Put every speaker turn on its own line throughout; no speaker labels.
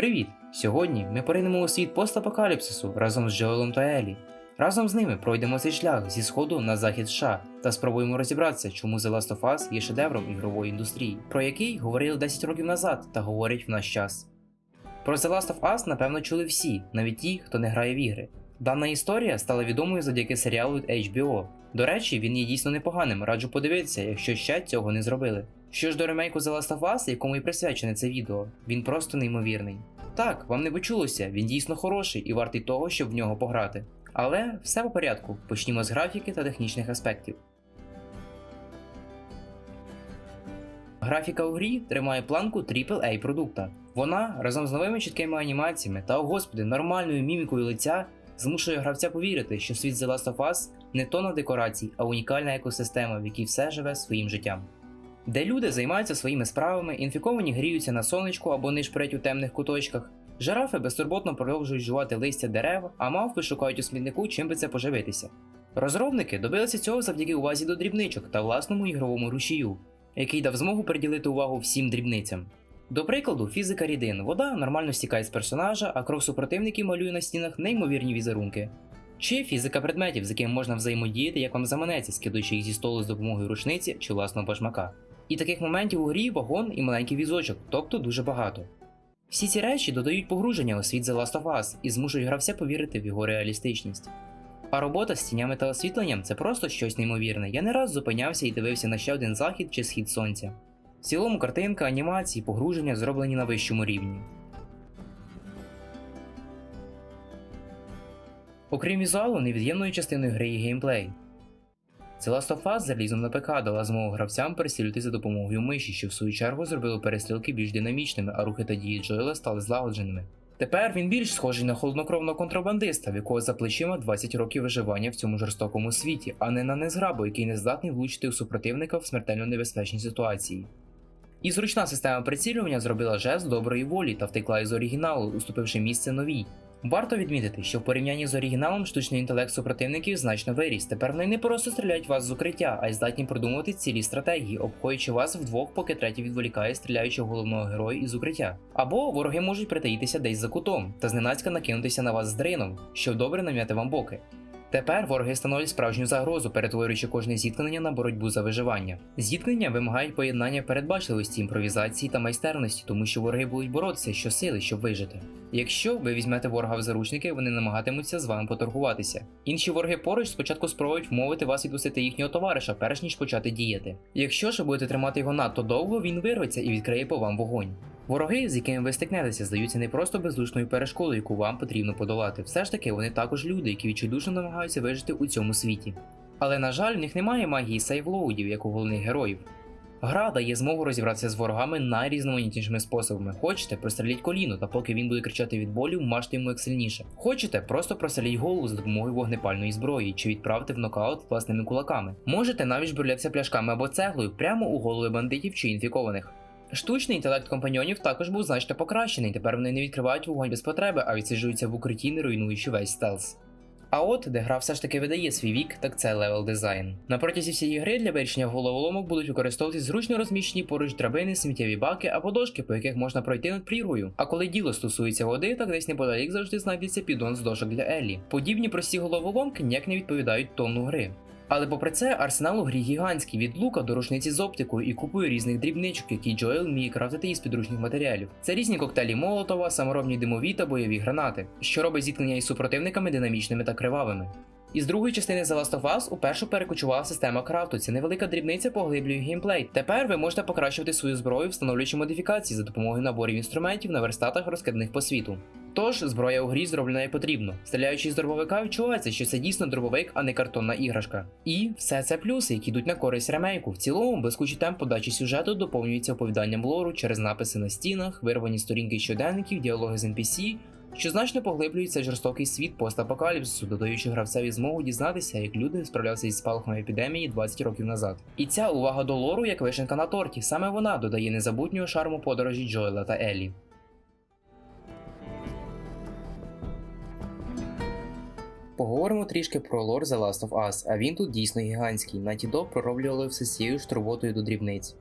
Привіт! Сьогодні ми поринемо у світ постапокаліпсису разом з Джоелом та Елі. Разом з ними пройдемо цей шлях зі сходу на захід США та спробуємо розібратися, чому The Last of Us є шедевром ігрової індустрії, про який говорили 10 років назад та говорять в наш час. Про The Last of Us, напевно, чули всі, навіть ті, хто не грає в ігри. Дана історія стала відомою завдяки серіалу HBO. До речі, він є дійсно непоганим, раджу подивитися, якщо ще цього не зробили. Що ж до ремейку The Last of Us, якому і присвячене це відео, він просто неймовірний. Так, вам не почулося, він дійсно хороший і вартий того, щоб в нього пограти. Але все по порядку, почнімо з графіки та технічних аспектів. Графіка у грі тримає планку AAA продукта. Вона разом з новими чіткими анімаціями та, о господи, нормальною мімікою лиця змушує гравця повірити, що світ The Last of Us не тона декорацій, а унікальна екосистема, в якій все живе своїм життям. Де люди займаються своїми справами, інфіковані гріються на сонечку або нишпорять у темних куточках, жирафи безтурботно продовжують жувати листя дерев, а мавпи шукають у смітнику, чим би це поживитися. Розробники добилися цього завдяки увазі до дрібничок та власному ігровому рушію, який дав змогу приділити увагу всім дрібницям. До прикладу, фізика рідин. Вода нормально стікає з персонажа, а кров супротивників малює на стінах неймовірні візерунки. Чи фізика предметів, з якими можна взаємодіяти, як вам заманеться, скидуючи їх зі столу з допомогою рушниці чи власного башмака. І таких моментів у грі вагон і маленький візочок, тобто дуже багато. Всі ці речі додають погруження у світ The Last of Us і змушують гравця повірити в його реалістичність. А робота з тінями та освітленням це просто щось неймовірне. Я не раз зупинявся і дивився на ще один захід чи схід сонця. В цілому картинка, анімації, погруження зроблені на вищому рівні. Окрім візуалу, невід'ємною частиною гри є геймплей. The Last of Us залізом на ПК дала змогу гравцям перестрілювати за допомогою миші, що в свою чергу зробило перестрілки більш динамічними, а рухи та дії Джоела стали злагодженими. Тепер він більш схожий на холоднокровного контрабандиста, в якого за плечима 20 років виживання в цьому жорстокому світі, а не на незграбу, який не здатний влучити у супротивника в смертельно небезпечній ситуації. І зручна система прицілювання зробила жест доброї волі та втекла із оригіналу, уступивши місце новій. Варто відмітити, що в порівнянні з оригіналом штучний інтелект супротивників значно виріс. Тепер вони не просто стріляють вас з укриття, а й здатні продумувати цілі стратегії, обходячи вас вдвох, поки третій відволікає, стріляючи головного героя із укриття. Або вороги можуть притаїтися десь за кутом та зненацька накинутися на вас з дрином, щоб добре нам'яти вам боки. Тепер вороги становлять справжню загрозу, перетворюючи кожне зіткнення на боротьбу за виживання. Зіткнення вимагають поєднання передбачливості, імпровізації та майстерності, тому що вороги будуть боротися щосили, щоб вижити. Якщо ви візьмете ворога в заручники, вони намагатимуться з вами поторгуватися. Інші вороги поруч спочатку спробують вмовити вас відпустити їхнього товариша, перш ніж почати діяти. Якщо ж ви будете тримати його надто довго, він вирветься і відкриє по вам вогонь. Вороги, з якими ви стикнетеся, здаються не просто бездушною перешкодою, яку вам потрібно подолати. Все ж таки, вони також люди, які відчайдушно намагаються вижити у цьому світі. Але на жаль, в них немає магії сейвлоудів, як у головних героїв. Гра дає змогу розібратися з ворогами найрізноманітнішими способами. Хочете, простреліть коліно, та поки він буде кричати від болю, мажте йому як сильніше. Хочете, просто простреліть голову за допомогою вогнепальної зброї чи відправте в нокаут власними кулаками. Можете навіть жбурлятися пляшками або цеглою прямо у голови бандитів чи інфікованих. Штучний інтелект компаньйонів також був значно покращений. Тепер вони не відкривають вогонь без потреби, а відсиджуються в укритті, не руйнуючи весь стелс. А от, де гра все ж таки видає свій вік, так це левел дизайн. На протязі всієї гри для вирішення головоломок будуть використовуватись зручно розміщені поруч драбини, сміттєві баки або дошки, по яких можна пройти над прірвою. А коли діло стосується води, так десь неподалік завжди знайдеться піддон з дошок для Еллі. Подібні прості головоломки ніяк не відповідають тону гри. Але попри це, арсенал у грі гігантський від лука до рушниці з оптикою і купою різних дрібничок, які Джоел вміє крафтити із підручних матеріалів. Це різні коктейлі Молотова, саморобні димові та бойові гранати, що робить зіткнення із супротивниками динамічними та кривавими. Із другої частини The Last of Us уперше перекочувала система крафту. Ця невелика дрібниця поглиблює геймплей. Тепер ви можете покращувати свою зброю, встановлюючи модифікації за допомогою наборів інструментів на верстатах розкидних по світу. Тож зброя у грі зроблена як потрібно. Стріляючи з дробовика, відчувається, що це дійсно дробовик, а не картонна іграшка. І все це плюси, які йдуть на користь ремейку. В цілому, блискучий темп подачі сюжету доповнюється оповіданням лору через написи на стінах, вирвані сторінки щоденників, діалоги з NPC, що значно поглиблюється жорстокий світ постапокаліпсису, додаючи гравцеві змогу дізнатися, як люди справлялися із спалахом епідемії 20 років назад. І ця увага до лору, як вишенка на торті, саме вона додає незабутнього шарму подорожі Джоела та Еллі. Поговоримо трішки про лор The Last of Us, а він тут дійсно гігантський. Naughty Dog пророблювали все з цією ж турботою до дрібниць.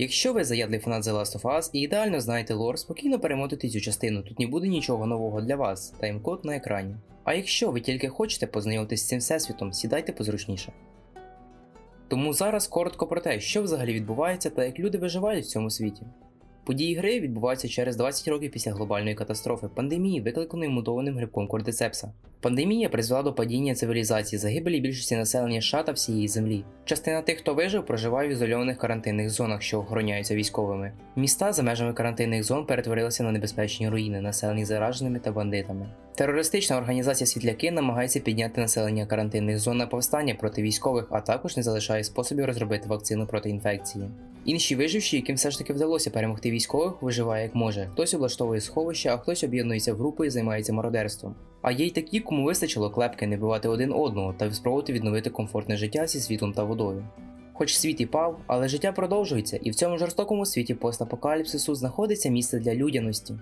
Якщо ви заядлий фанат The Last of Us і ідеально знаєте лор, спокійно перемотуйте цю частину, тут не буде нічого нового для вас, таймкод на екрані. А якщо ви тільки хочете познайомитися з цим всесвітом, сідайте позручніше. Тому зараз коротко про те, що взагалі відбувається та як люди виживають в цьому світі. Події гри відбуваються через 20 років після глобальної катастрофи пандемії, викликаної мутованим грибком Кордицепса. Пандемія призвела до падіння цивілізації, загибелі більшості населення США та всієї землі. Частина тих, хто вижив, проживає в ізольованих карантинних зонах, що охороняються військовими. Міста за межами карантинних зон перетворилися на небезпечні руїни, населені зараженими та бандитами. Терористична організація Світляки намагається підняти населення карантинних зон на повстання проти військових, а також не залишає способів розробити вакцину проти інфекції. Інші виживші, яким все ж таки вдалося перемогти військових, виживає як може. Хтось облаштовує сховища, а хтось об'єднується в групи і займається мародерством. А є й такі, кому вистачило клепки не бивати один одного та спробувати відновити комфортне життя зі світлом та водою. Хоч світ і пав, але життя продовжується, і в цьому жорстокому світі постапокаліпсису знаходиться місце для людяності.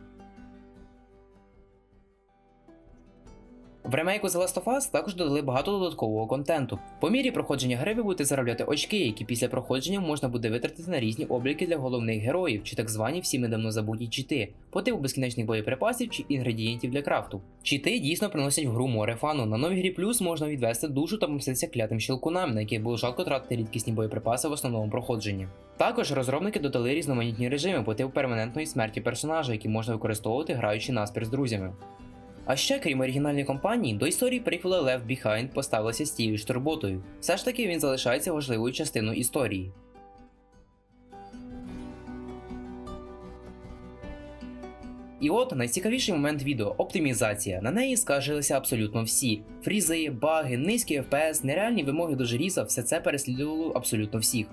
В ремейку The Last of Us також додали багато додаткового контенту. По мірі проходження гри ви будете заробляти очки, які після проходження можна буде витратити на різні обліки для головних героїв, чи так звані всі недавно забуті чіти, по типу безкінечних боєприпасів чи інгредієнтів для крафту. Чіти дійсно приносять в гру море фану. На новій грі плюс можна відвести душу та помститися клятим щелкунам, на яких було жалко тратити рідкісні боєприпаси в основному проходженні. Також розробники додали різноманітні режими по типу перманентної смерті персонажа, які можна використовувати граючи наспір з друзями. А ще, крім оригінальної кампанії, до історії приквела Left Behind поставилася з тією ж турботою. Все ж таки він залишається важливою частиною історії. І от найцікавіший момент відео оптимізація. На неї скаржилися абсолютно всі. Фрізи, баги, низький FPS, нереальні вимоги до желіза, все це переслідувало абсолютно всіх.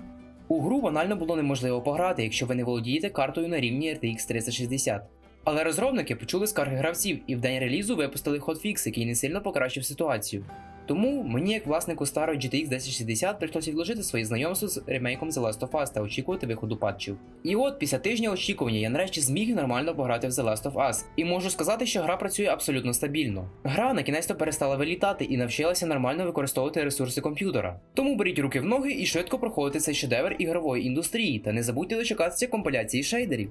У гру банально було неможливо пограти, якщо ви не володієте картою на рівні RTX 3060. Але розробники почули скарги гравців і в день релізу випустили хотфікс, який не сильно покращив ситуацію. Тому мені, як власнику старої GTX 1060, прийшлося відложити свої знайомства з ремейком The Last of Us та очікувати виходу патчів. І от після тижня очікування я нарешті зміг нормально пограти в The Last of Us, і можу сказати, що гра працює абсолютно стабільно. Гра на кінець перестала вилітати і навчилася нормально використовувати ресурси комп'ютера. Тому беріть руки в ноги і швидко проходите цей шедевр ігрової індустрії, та не забудьте дочекатися компіляції шейдерів.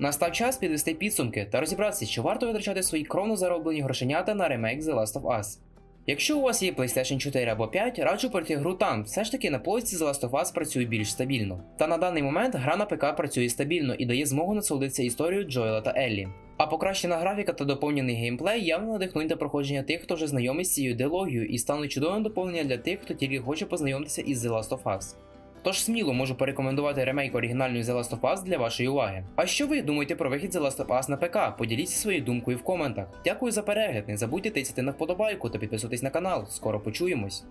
Настав час підвести підсумки та розібратися, чи варто витрачати свої кровно зароблені грошенята на ремейк The Last of Us. Якщо у вас є PlayStation 4 або 5, раджу пройти гру там, все ж таки на полиці The Last of Us працює більш стабільно. Та на даний момент гра на ПК працює стабільно і дає змогу насолодитися історією Джоела та Еллі. А покращена графіка та доповнений геймплей явно надихнуть до проходження тих, хто вже знайомий з цією ідеологією і стануть чудовим доповненням для тих, хто тільки хоче познайомитися із The Last of Us. Тож сміло можу порекомендувати ремейк оригінальної The Last of Us для вашої уваги. А що ви думаєте про вихід The Last of Us на ПК? Поділіться своєю думкою в коментах. Дякую за перегляд, не забудьте тицяти на вподобайку та підписуватись на канал. Скоро почуємось.